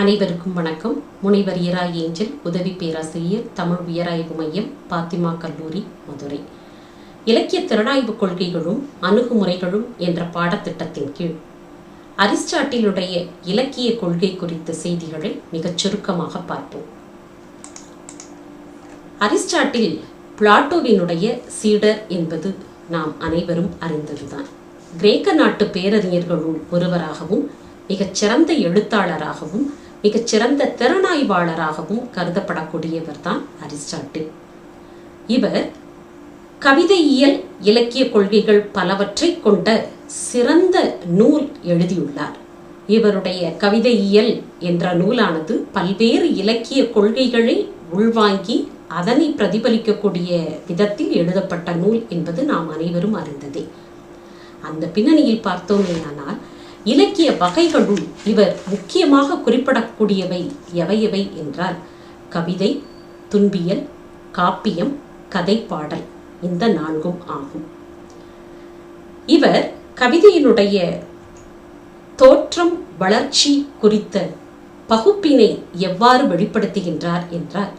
அனைவருக்கும் வணக்கம். முனைவர் இரா ஏஞ்சல் உதவி பேராசிரியர் தமிழ் உயராய்வு மையம் பாத்திமா கல்லூரி மதுரை. இலக்கிய திறனாய்வு கொள்கைகளும் அணுகுமுறைகளும் என்ற பாடத்திட்டத்தின் கீழ் அரிஸ்டாட்டிலுடைய இலக்கிய கொள்கை குறித்த செய்திகளை மிகச் சுருக்கமாக பார்ப்போம். அரிஸ்டாட்டில் பிளாட்டோவினுடைய சீடர் என்பது நாம் அனைவரும் அறிந்ததுதான். கிரேக்க நாட்டு பேரறிஞர்களுள் ஒருவராகவும் மிகச்சிறந்த எழுத்தாளராகவும் மிகச்சிறந்த திறனாய்வாளராகவும் கருதப்படக்கூடியவர் தான் அரிஸ்டாட்டில். இவர் கவிதையியல் இலக்கிய கொள்கைகள் பலவற்றை கொண்ட சிறந்த நூல் எழுதியுள்ளார். இவருடைய கவிதையியல் என்ற நூலானது பல்வேறு இலக்கிய கொள்கைகளை உள்வாங்கி அதனை பிரதிபலிக்கக்கூடிய விதத்தில் எழுதப்பட்ட நூல் என்பது நாம் அனைவரும் அறிந்ததே. அந்த பின்னணியில் பார்த்தோமேயானால் இலக்கிய வகைகளுள் இவர் முக்கியமாக குறிப்பிடக்கூடியவை எவையவை என்றால் கவிதை துன்பியல் காப்பியம் கதைப்பாடல் இந்த நான்கும் ஆகும். இவர் கவிதையினுடைய தோற்றம் வளர்ச்சி குறித்த பகுப்பினை எவ்வாறு வெளிப்படுத்துகின்றார் என்றால்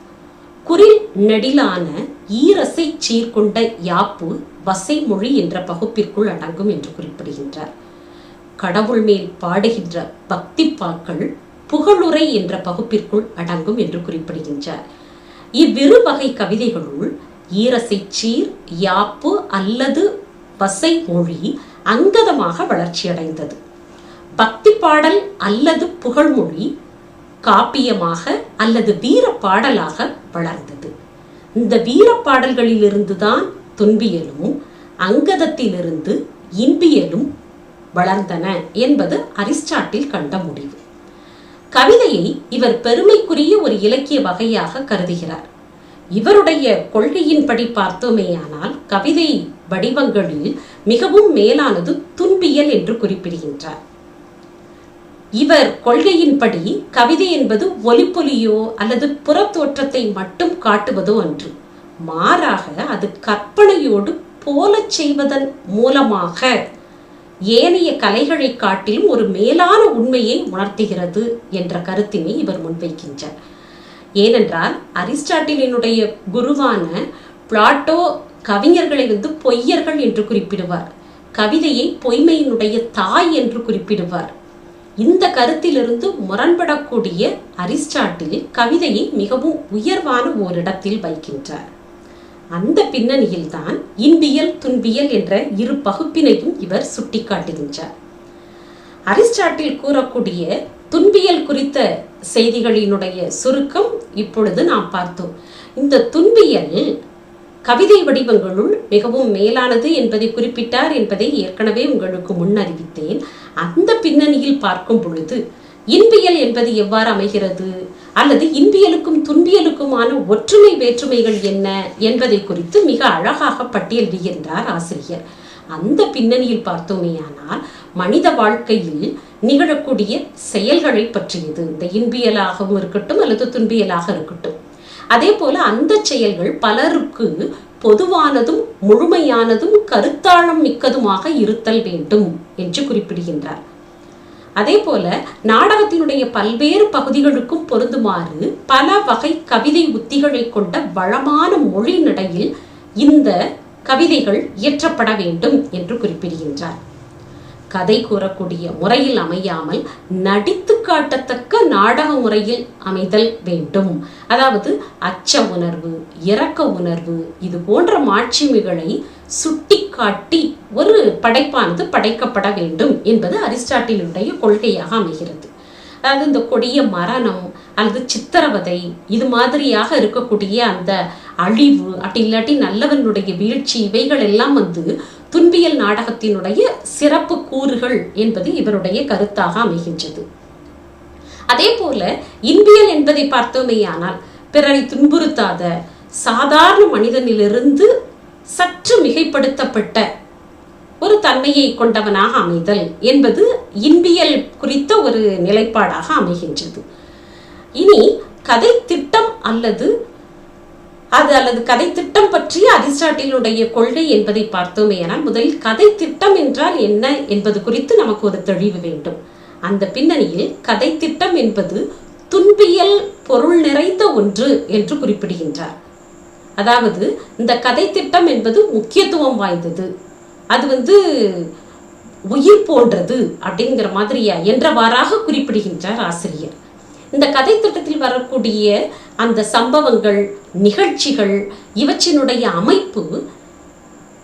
குரில் நெடிலான ஈரசை சீர்கொண்ட யாப்பு வசை மொழி என்ற பகுப்பிற்குள் அடங்கும் என்று குறிப்பிடுகின்றார். கடவுள் மேல் பாடுகின்ற பக்தி பாக்கள் புகழுரை என்ற பகுப்பிற்குள் அடங்கும் என்று குறிப்பிடுகின்றார். இவ்விரு வகை கவிதைகளுள் ஈரசை சீர் யாப்பு அல்லது வசை மொழி அங்கதமாக வளர்ச்சியடைந்தது. பக்தி பாடல் அல்லது புகழ்மொழி காப்பியமாக அல்லது வீர பாடலாக வளர்ந்தது. இந்த வீர பாடல்களிலிருந்துதான் துன்பியலும் அங்கதத்திலிருந்து இன்பியலும் வளர்ந்தன என்பது அரிஸ்டாட்டில் கண்ட முடிவு. கவிதையை இவர் பெருமைக்குரிய ஒரு இலக்கிய வகையாக கருதுகிறார். இவருடைய கொள்கையின்படி பார்த்தோமேயானால் கவிதை வடிவங்களில் மிகவும் மேலானது துன்பியல் என்று குறிப்பிடுகின்றார். இவர் கொள்கையின்படி கவிதை என்பது ஒலிப்பொலியோ அல்லது புறத்தோற்றத்தை மட்டும் காட்டுவதோ அன்று மாறாக அது கற்பனையோடு போலச் செய்வதன் மூலமாக ஏனைய கலைகளை காட்டிலும் ஒரு மேலான உண்மையை உணர்த்துகிறது என்ற கருத்தினை இவர் முன்வைக்கின்றார். ஏனென்றால் அரிஸ்டாட்டிலினுடைய குருவான பிளாட்டோ கவிஞர்களை வந்து பொய்யர்கள் என்று குறிப்பிடுவார். கவிதையை பொய்மையினுடைய தாய் என்று குறிப்பிடுவார். இந்த கருத்திலிருந்து முரண்படக்கூடிய அரிஸ்டாட்டில் கவிதையை மிகவும் உயர்வான ஓரிடத்தில் வைக்கின்றார். அந்த பின்னணியில்தான் இன்பியல் துன்பியல் என்ற இரு பகுப்பினையும் இவர் சுட்டிக்காட்டுகின்றார். அரிஸ்டாட்டில் கூறக்கூடிய துன்பியல் குறித்த செய்திகளினுடைய சுருக்கம் இப்பொழுது நாம் பார்த்தோம். இந்த துன்பியல் கவிதை வடிவங்களுள் மிகவும் மேலானது என்பதை குறிப்பிட்டார் என்பதை ஏற்கனவே உங்களுக்கு முன் அறிவித்தேன். அந்த பின்னணியில் பார்க்கும் பொழுது இன்பியல் என்பது எவ்வாறு அமைகிறது? அல்லது இன்பியலுக்கும் துன்பியலுக்குமான ஒற்றுமை வேற்றுமைகள் என்ன என்பதை குறித்து மிக அழகாக பட்டியலிடுகின்றார் ஆசிரியர். அந்த பின்னணியில் பார்த்தோமேயானால் மனித வாழ்க்கையில் நிகழக்கூடிய செயல்களை பற்றியது இந்த இன்பியலாகவும் இருக்கட்டும் அல்லது துன்பியலாக இருக்கட்டும். அதே போல அந்த செயல்கள் பலருக்கு பொதுவானதும் முழுமையானதும் கருத்தாழம் மிக்கதுமாக இருத்தல் வேண்டும் என்று குறிப்பிடுகின்றார். அதே போல நாடகத்தினுடைய பல்வேறு பகுதிகளுக்கும் பொருந்துமாறு பல வகை கவிதை உத்திகளை கொண்ட வளமான மொழி நடையில் இந்த கவிதைகள் இயற்றப்பட வேண்டும் என்று குறிப்பிடுகின்றார். கதை கூறக்கூடிய முறையில் அமையாமல் நடித்து காட்டத்தக்க நாடக முறையில் அமைதல் வேண்டும். அதாவது அச்ச உணர்வு இரக்க உணர்வு இது போன்ற மாட்சிமிகளை சுட்டி காட்டி ஒரு படைப்பானது படைக்கப்பட வேண்டும் என்பது அரிஸ்டாட்டிலுடைய கொள்கையாக அமைகிறது. அதாவது இந்த கொடிய மரணம் அல்லது சித்திரவதை இது மாதிரியாக இருக்கக்கூடிய அந்த அழிவு அப்படி இல்லாட்டி நல்லவனுடைய வீழ்ச்சி இவைகள் எல்லாம் வந்து துன்பியல் நாடகத்தினுடைய சிறப்பு கூறுகள் என்பது இவருடைய கருத்தாக அமைகின்றது. அதே போல இன்பியல் என்பதை பார்த்தோமேயானால் பிறரை துன்புறுத்தாத சாதாரண மனிதனிலிருந்து சற்று மிகைப்படுத்தப்பட்ட ஒரு தன்மையை கொண்டவனாக அமைதல் என்பது இன்பியல் குறித்த ஒரு நிலைப்பாடாக அமைகின்றது. இனி கதை திட்டம் அல்லது அது அல்லது கதை திட்டம் பற்றிய அரிஸ்டாட்டிலுடைய கொள்கை என்பதை பார்த்தோமேயானால் முதலில் கதை திட்டம் என்றால் என்ன என்பது குறித்து நமக்கு ஒரு தெளிவு வேண்டும். அந்த பின்னணியில் கதை திட்டம் என்பது துன்பியல் பொருள் நிறைந்த ஒன்று என்று குறிப்பிடுகின்றார். அதாவது இந்த கதை திட்டம் என்பது முக்கியத்துவம் வாய்ந்தது. அது வந்து உயிர் போன்றது அப்படிங்கிற மாதிரியா என்றவாறாக குறிப்பிடுகின்றார் ஆசிரியர். இந்த கதை திட்டத்தில் வரக்கூடிய அந்த சம்பவங்கள் நிகழ்ச்சிகள் இவற்றினுடைய அமைப்பு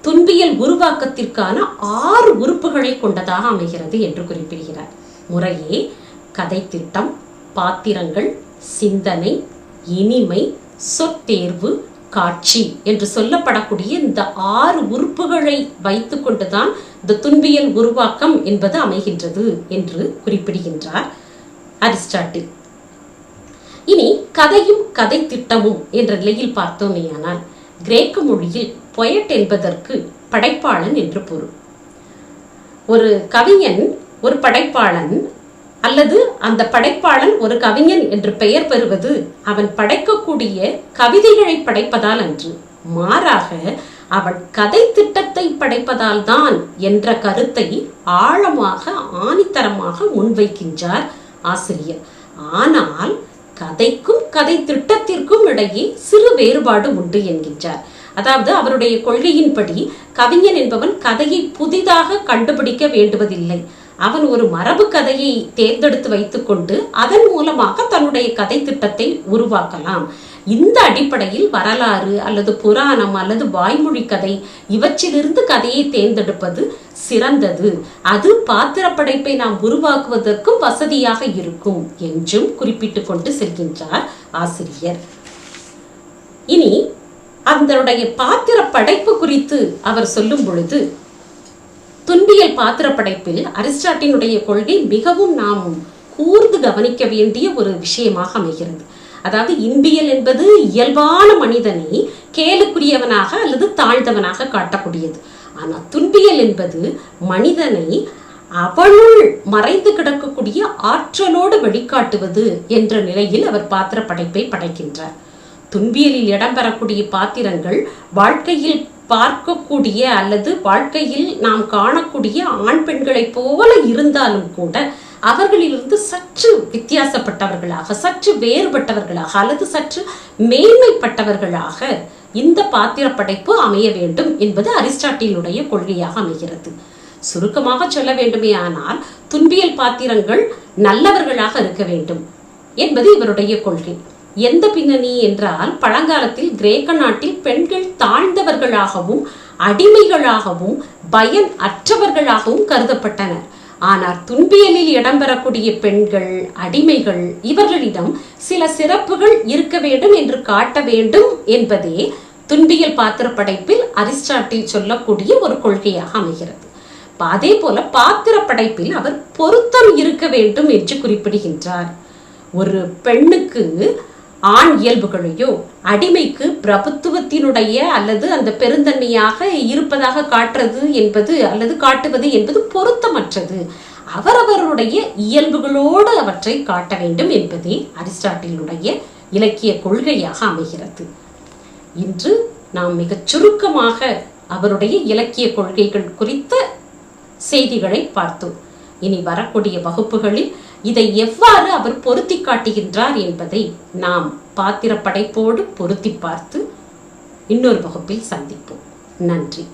துன்பியல் உருவாக்கத்திற்கான ஆறு உறுப்புகளை கொண்டதாக அமைகிறது என்று குறிப்பிடுகிறார். முறையே கதை திட்டம் பாத்திரங்கள் சிந்தனை இனிமை சொத்தேர்வு காட்சி என்று சொல்லப்படக்கூடிய இந்த ஆறு உறுப்புகளை வைத்துக்கொண்டுதான் இந்த துன்பியல் உருவாக்கம் என்பது அமைகின்றது என்று குறிப்பிடுகின்றார் அரிஸ்டாட்டில். இனி கதையும் கதை திட்டமும் என்ற நிலையில் பார்த்தோமேயானால் கிரேக்க மொழியில் பொயட் என்பதற்கு படைப்பாளன் என்று பொருள். ஒரு கவிஞன் ஒரு படைப்பாளன் அல்லது அந்த படைப்பாளன் ஒரு கவிஞன் என்று பெயர் பெறுவது அவன் படைக்கக்கூடிய கவிதைகளை படைப்பதால் அன்று. மாறாக அவன் கதை திட்டத்தை படைப்பதால் தான் என்ற கருத்தை ஆழமாக ஆணித்தரமாக முன்வைக்கின்றார் ஆசிரியர். ஆனால் கதைக்கும் கதை திட்டத்திற்கும் இடையே சிறு வேறுபாடு உண்டு என்கின்றார். அதாவது அவருடைய கொள்கையின்படி கவிஞன் என்பவன் கதையை புதிதாக கண்டுபிடிக்க வேண்டுவதில்லை. அவன் ஒரு மரபு கதையை தேர்ந்தெடுத்து வைத்துக்கொண்டு அதன் மூலமாக தன்னுடைய கதை திட்டத்தை உருவாக்கலாம். இந்த அடிப்படையில் வரலாறு அல்லது புராணம் அல்லது வாய்மொழி கதை இவற்றிலிருந்து கதையை தேர்ந்தெடுப்பது சிறந்தது. அது பாத்திர படைப்பை நாம் உருவாக்குவதற்கும் வசதியாக இருக்கும் என்றும் குறிப்பிட்டு கொண்டு செல்கின்றார் ஆசிரியர். இனி அதனுடைய பாத்திர படைப்பு குறித்து அவர் சொல்லும் பொழுது துன்பியல் பாத்திர படைப்பில் அரிஸ்டாட்டினுடைய கொள்கை மிகவும் நாம் கூர்ந்து கவனிக்க வேண்டிய ஒரு விஷயமாக அமைகிறது. அதாவது இன்பியல் என்பது இயல்பான மனிதனை கேலுக்குரியவனாக அல்லது தாழ்ந்தவனாக காட்டக்கூடியது. ஆனால் துன்பியல் என்பது மனிதனை அவனுள் மறைந்து கிடக்கக்கூடிய ஆற்றலோடு வெளிக்காட்டுவது என்ற நிலையில் அவர் பாத்திர படைப்பை படைக்கின்றார். துன்பியலில் இடம்பெறக்கூடிய பாத்திரங்கள் வாழ்க்கையில் பார்க்கக்கூடிய அல்லது வாழ்க்கையில் நாம் காணக்கூடிய ஆண் பெண்களைப் போல இருந்தாலும் கூட அவர்களிலிருந்து சற்று வித்தியாசப்பட்டவர்களாக சற்று வேறுபட்டவர்களாக அல்லது சற்று மேன்மைப்பட்டவர்களாக இந்த பாத்திர படைப்பு அமைய வேண்டும் என்பது அரிஸ்டாட்டிலுடைய கொள்கையாக அமைகிறது. சுருக்கமாக சொல்ல வேண்டுமே ஆனால் துன்பியல் பாத்திரங்கள் நல்லவர்களாக இருக்க வேண்டும் என்பது இவருடைய கொள்கை. எந்த பின்னணி என்றால் பழங்காலத்தில் கிரேக்க நாட்டில் பெண்கள் தாழ்ந்தவர்களாகவும் அடிமைகளாகவும் பயன் அற்றவர்களாகவும் கருதப்பட்டனர். ஆனால் துன்பியலில் இடம்பெறக்கூடிய பெண்கள் அடிமைகள் இவர்களிடம் சில சிறப்புகள் இருக்க வேண்டும் என்று காட்ட வேண்டும் என்பதே துன்பியல் பாத்திர படைப்பில் அரிஸ்டாட்டில் சொல்லக்கூடிய ஒரு கொள்கையாக அமைகிறது. அதே போல பாத்திர படைப்பில் அவர் பொருத்தம் இருக்க வேண்டும் என்று குறிப்பிடுகின்றார். ஒரு பெண்ணுக்கு ஆண் இயல்புகளையோ அடிமைக்கு பிரபுத்துவத்தினுடைய அல்லது அந்த பெருந்தன்மையாக இருப்பதாக காட்டுறது என்பது அல்லது காட்டுவது என்பது பொருத்தமற்றது. அவரவருடைய இயல்புகளோடு அவற்றை காட்ட வேண்டும் என்பதே அரிஸ்டாட்டிலுடைய இலக்கிய கொள்கையாக அமைகிறது. இன்று நாம் மிகச் சுருக்கமாக அவருடைய இலக்கிய கொள்கைகள் குறித்த செய்திகளை பார்த்தோம். இனி வரக்கூடிய வகுப்புகளில் இதை எவ்வாறு அவர் பொருத்தி காட்டுகின்றார் என்பதை நாம் பாத்திர படைப்போடு பொருத்தி பார்த்து இன்னொரு வகுப்பில் சந்திப்போம். நன்றி.